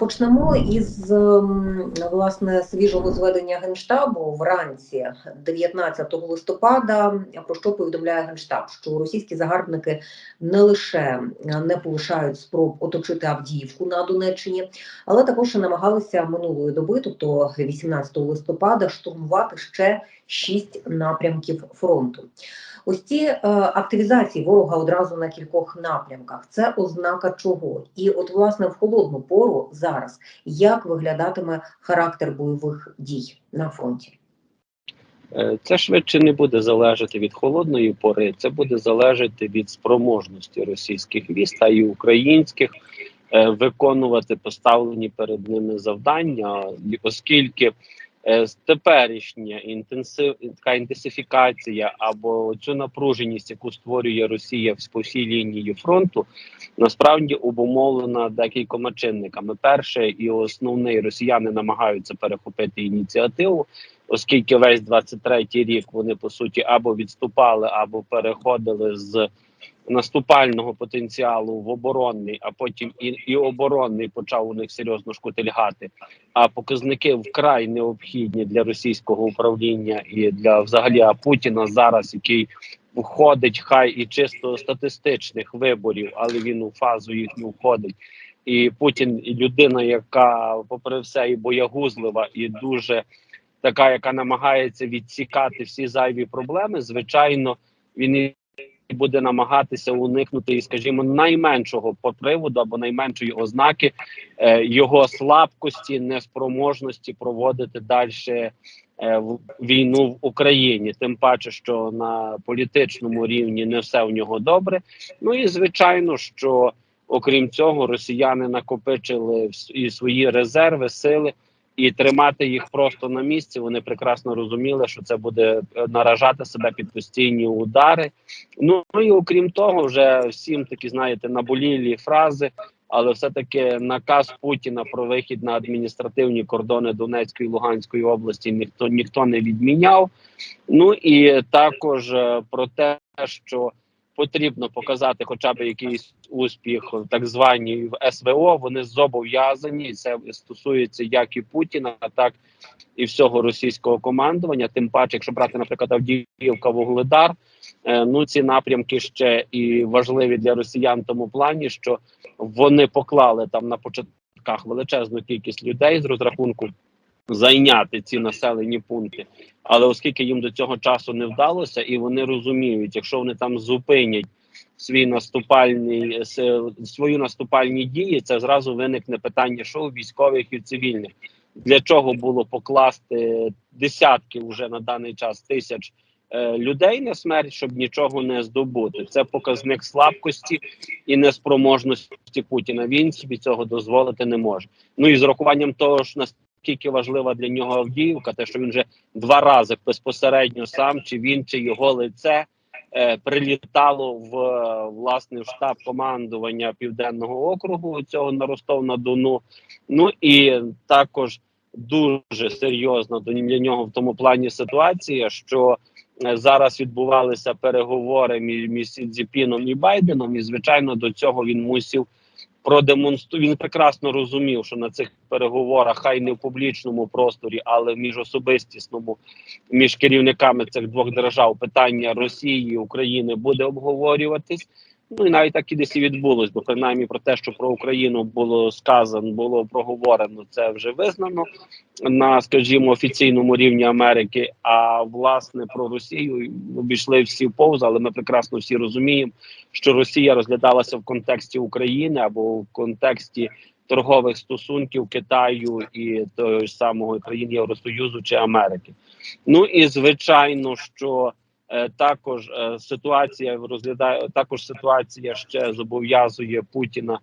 Почнемо із ем, власне свіжого зведення генштабу вранці 19 листопада. Про що повідомляє генштаб? Що російські загарбники не лише не полишають спроб оточити Авдіївку на Донеччині, але також намагалися минулої доби, тобто 18 листопада, штурмувати ще шість напрямків фронту. Ось ці е, активізації ворога одразу на кількох напрямках. Це ознака чого? І от власне в холодну пору зараз як виглядатиме характер бойових дій на фронті? Е, Це швидше не буде залежати від холодної пори, це буде залежати від спроможності російських військ та і українських е, виконувати поставлені перед ними завдання, оскільки теперішня інтенсив така інтенсифікація або цю напруженість, яку створює Росія по всій лінії фронту, насправді обумовлена декількома чинниками. Перше і основний росіяни намагаються перехопити ініціативу оскільки весь 23-й рік вони по суті або відступали, або переходили з наступального потенціалу в оборонний, а потім і, і оборонний почав у них серйозно шкутильгати. А показники вкрай необхідні для російського управління і для взагалі Путіна зараз, який входить хай і чисто статистичних виборів, але він у фазу їхню входить. І Путін людина, яка, попри все, і боягузлива, і дуже така, яка намагається відсікати всі зайві проблеми, звичайно, він і буде намагатися уникнути, скажімо, найменшого приводу або найменшої ознаки е, його слабкості, неспроможності проводити далі е, війну в Україні. Тим паче, що на політичному рівні не все в нього добре. Ну і звичайно, що окрім цього, росіяни накопичили і свої резерви, сили і тримати їх просто на місці. Вони прекрасно розуміли, що це буде е, наражати себе під постійні удари. Ну і окрім того, вже всім такі знаєте наболілі фрази. Але все-таки наказ Путіна про вихід на адміністративні кордони Донецької і Луганської області ніхто ніхто не відміняв. Ну і також е, про те, що потрібно показати хоча б якийсь успіх так званій в СВО. Вони зобов'язані, це стосується як і Путіна, так і всього російського командування. Тим паче, якщо брати, наприклад, Авдіївка, Вугледар, е, ну ці напрямки ще і важливі для росіян в тому плані, що вони поклали там на початках величезну кількість людей з розрахунку зайняти ці населені пункти. Але оскільки їм до цього часу не вдалося, і вони розуміють, якщо вони там зупинять свій наступальний свої наступальні дії, це зразу виникне питання, що у військових і цивільних. Для чого було покласти десятки вже на даний час тисяч е, людей на смерть, щоб нічого не здобути? Це показник слабкості і неспроможності Путіна. Він собі цього дозволити не може. Ну і з урахуванням того ж наскільки важлива для нього Авдіївка, те, що він вже два рази безпосередньо сам, чи він, чи його лице е, прилітало в е, власне в штаб командування південного округу цього на Ростов на Дону. Ну і також дуже серйозно для нього в тому плані ситуація, що е, зараз відбувалися переговори між, між Сі Цзіпіном і Байденом, і звичайно до цього він мусив продемонструвати. Він прекрасно розумів, що на цих переговорах, хай не в публічному просторі, але в міжособистісному, між керівниками цих двох держав питання Росії і України буде обговорюватись. Ну і навіть так і десь і відбулось, бо принаймні про те, що про Україну було сказано, було проговорено, це вже визнано на, скажімо, офіційному рівні Америки. А власне про Росію обійшли всі повз, але ми прекрасно всі розуміємо, що Росія розглядалася в контексті України або в контексті торгових стосунків Китаю і того ж самого країн Євросоюзу чи Америки. Ну і звичайно, що також е, ситуація розглядає також ситуація ще зобов'язує Путіна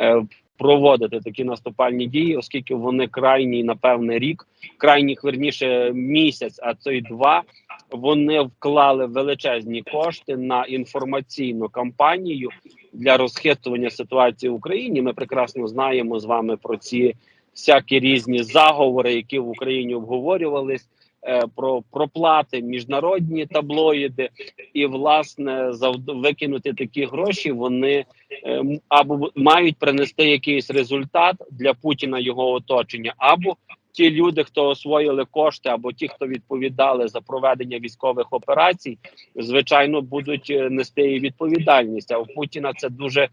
е, проводити такі наступальні дії, оскільки вони крайній, напевне, рік, крайніх верніше місяць, а то й два. Вони вклали величезні кошти на інформаційну кампанію для розхитування ситуації в Україні. Ми прекрасно знаємо з вами про ці всякі різні заговори, які в Україні обговорювались. Е, про проплати міжнародні таблоїди, і власне викинути такі гроші вони е, або мають принести якийсь результат для Путіна його оточення, або ті люди, хто освоїли кошти, або ті, хто відповідали за проведення військових операцій, звичайно, будуть е, нести і відповідальність. А у Путіна це дуже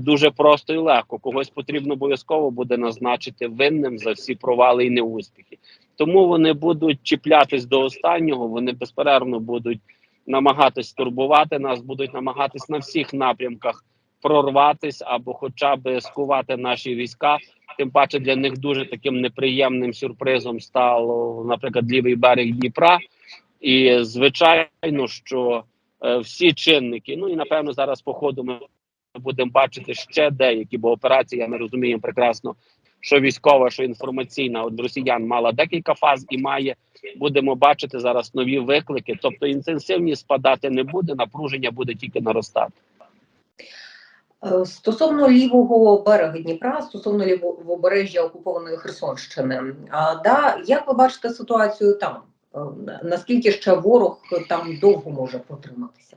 дуже просто і легко. Когось потрібно обов'язково буде назначити винним за всі провали і неуспіхи. Тому вони будуть чіплятись до останнього. Вони безперервно будуть намагатись турбувати нас, будуть намагатись на всіх напрямках прорватись або, хоча б скувати наші війська. Тим паче для них дуже таким неприємним сюрпризом стало, наприклад, лівий берег Дніпра. І звичайно, що е, всі чинники, ну і напевно зараз по ходу ми будемо бачити ще деякі, бо операція ми розуміємо прекрасно, що військова, що інформаційна от росіян мала декілька фаз і має. Будемо бачити зараз нові виклики. Тобто інтенсивність спадати не буде, напруження буде тільки наростати. Е, Стосовно лівого берега Дніпра, стосовно лівобережжя окупованої Херсонщини, а, да, як ви бачите ситуацію там? Е, Наскільки ще ворог там довго може протриматися?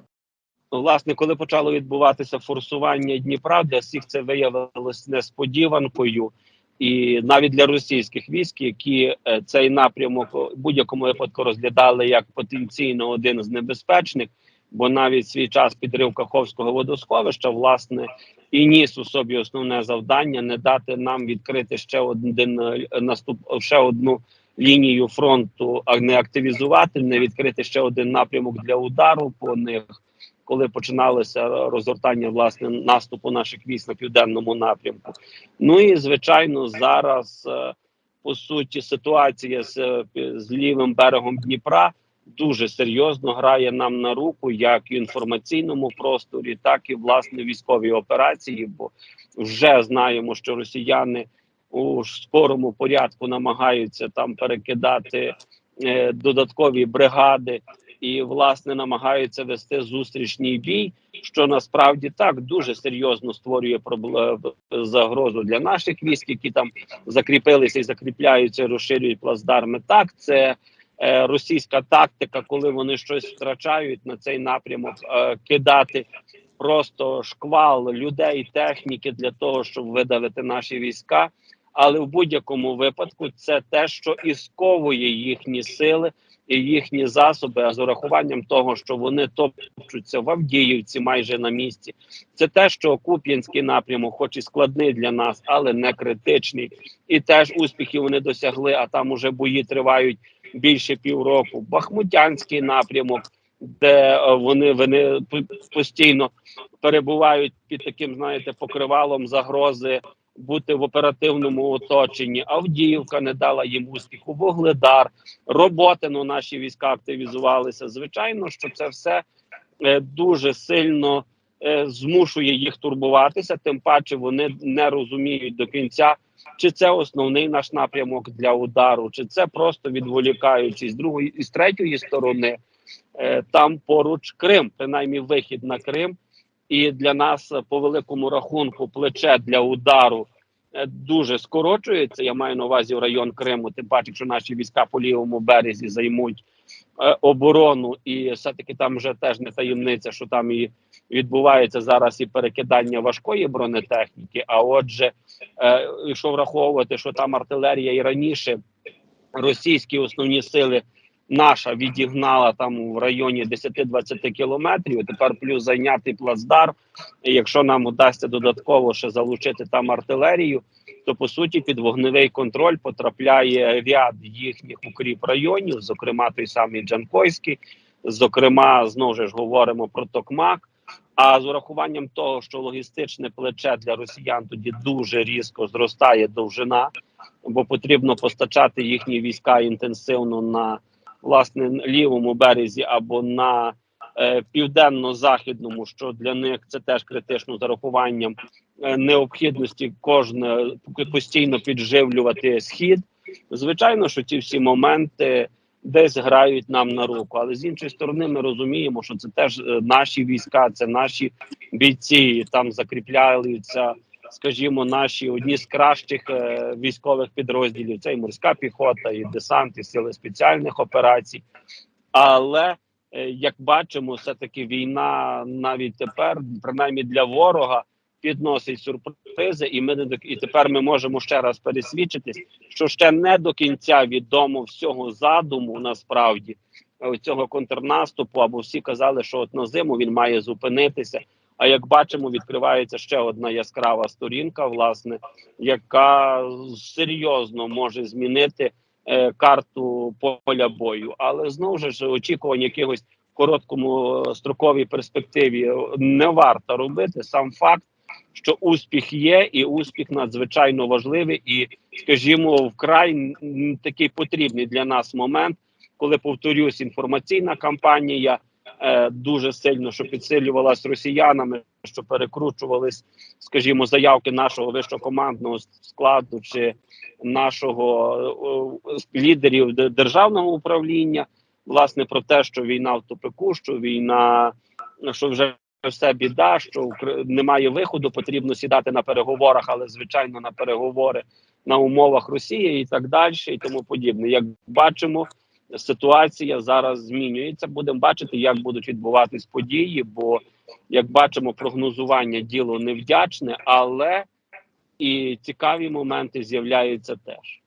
Власне, коли почало відбуватися форсування Дніпра, для всіх це виявилось несподіванкою, і навіть для російських військ, які е, цей напрямок в будь-якому випадку розглядали як потенційно один з небезпечних, бо навіть свій час підрив Каховського водосховища, власне, і ніс у собі основне завдання не дати нам відкрити ще один е, наступ, ще одну лінію фронту, а не активізувати, не відкрити ще один напрямок для удару по них коли починалося розгортання власне наступу наших військ на південному напрямку. Ну і звичайно, зараз е, по суті ситуація з, е, з лівим берегом Дніпра дуже серйозно грає нам на руку, як в інформаційному просторі, так і власне військовій операції. Бо вже знаємо, що росіяни у скорому порядку намагаються там перекидати е, додаткові бригади і власне намагаються вести зустрічний бій, що насправді так дуже серйозно створює загрозу для наших військ, які там закріпилися і закріпляються, розширюють плацдарми. Так, це е, російська тактика, коли вони щось втрачають на цей напрямок, е, кидати просто шквал людей, техніки для того, щоб видавити наші війська. Але в будь-якому випадку це те, що і сковує їхні сили і їхні засоби, а з урахуванням того, що вони топчуться в Авдіївці майже на місці. Це те, що Куп'янський напрямок, хоч і складний для нас, але не критичний, і теж успіхів вони досягли. А там уже бої тривають більше півроку. Бахмутянський напрямок, де е, вони, вони постійно перебувають під таким, знаєте, покривалом загрози. Бути в оперативному оточенні, Авдіївка не дала їм успіху, Вогледар, Роботино наші війська активізувалися. Звичайно, що це все е, дуже сильно е, змушує їх турбуватися. Тим паче вони не розуміють до кінця, чи це основний наш напрямок для удару, чи це просто відволікаючись з другої і з третьої сторони. Е, там поруч Крим, принаймні вихід на Крим. І для нас е, по великому рахунку плече для удару е, дуже скорочується. Я маю на увазі район Криму. Тим паче, що наші війська по лівому березі займуть е, оборону, і все таки там вже теж не таємниця, що там і відбувається зараз і перекидання важкої бронетехніки. А отже, якщо враховувати, що там артилерія і раніше російські основні сили. Наша відігнала там в районі 10-20 кілометрів. Тепер плюс зайняти плацдарм. І Якщо нам удасться додатково ще залучити там артилерію, то по суті під вогневий контроль потрапляє ряд їхніх укріп районів, зокрема той самий Джанкойський, зокрема, знову ж говоримо про Токмак. А з урахуванням того, що логістичне плече для росіян тоді дуже різко зростає довжина, бо потрібно постачати їхні війська інтенсивно на власне лівому березі або на е, південно-західному, що для них це теж критично з урахуванням е, необхідності кожне постійно підживлювати схід. Звичайно, що ці всі моменти десь грають нам на руку, але з іншої сторони, ми розуміємо, що це теж е, наші війська, це наші бійці, там закріпляються скажімо, наші одні з кращих е, військових підрозділів. Це і морська піхота, і десант, і сили спеціальних операцій. Але е, як бачимо, все таки війна навіть тепер, принаймні для ворога, підносить сюрпризи, і ми не до і тепер ми можемо ще раз пересвідчитись, що ще не до кінця відомо всього задуму насправді е, цього контрнаступу. Або всі казали, що от на зиму він має зупинитися. А як бачимо, відкривається ще одна яскрава сторінка, власне, яка серйозно може змінити е, карту поля бою. Але знову ж очікування якихось короткому е, строковій перспективі не варто робити. Сам факт, що успіх є, і успіх надзвичайно важливий, і скажімо, вкрай такий потрібний для нас момент, коли повторюсь, інформаційна кампанія е, дуже сильно що підсилювалась росіянами, що перекручувались, скажімо, заявки нашого вищокомандного складу чи нашого е, лідерів державного управління, власне, про те, що війна в тупику, що війна, що вже все біда, що немає виходу, потрібно сідати на переговорах, але звичайно на переговори на умовах Росії і так далі, і тому подібне. Як бачимо, ситуація зараз змінюється. Будемо бачити, як будуть відбуватись події. Бо як бачимо, прогнозування діло невдячне, але і цікаві моменти з'являються теж.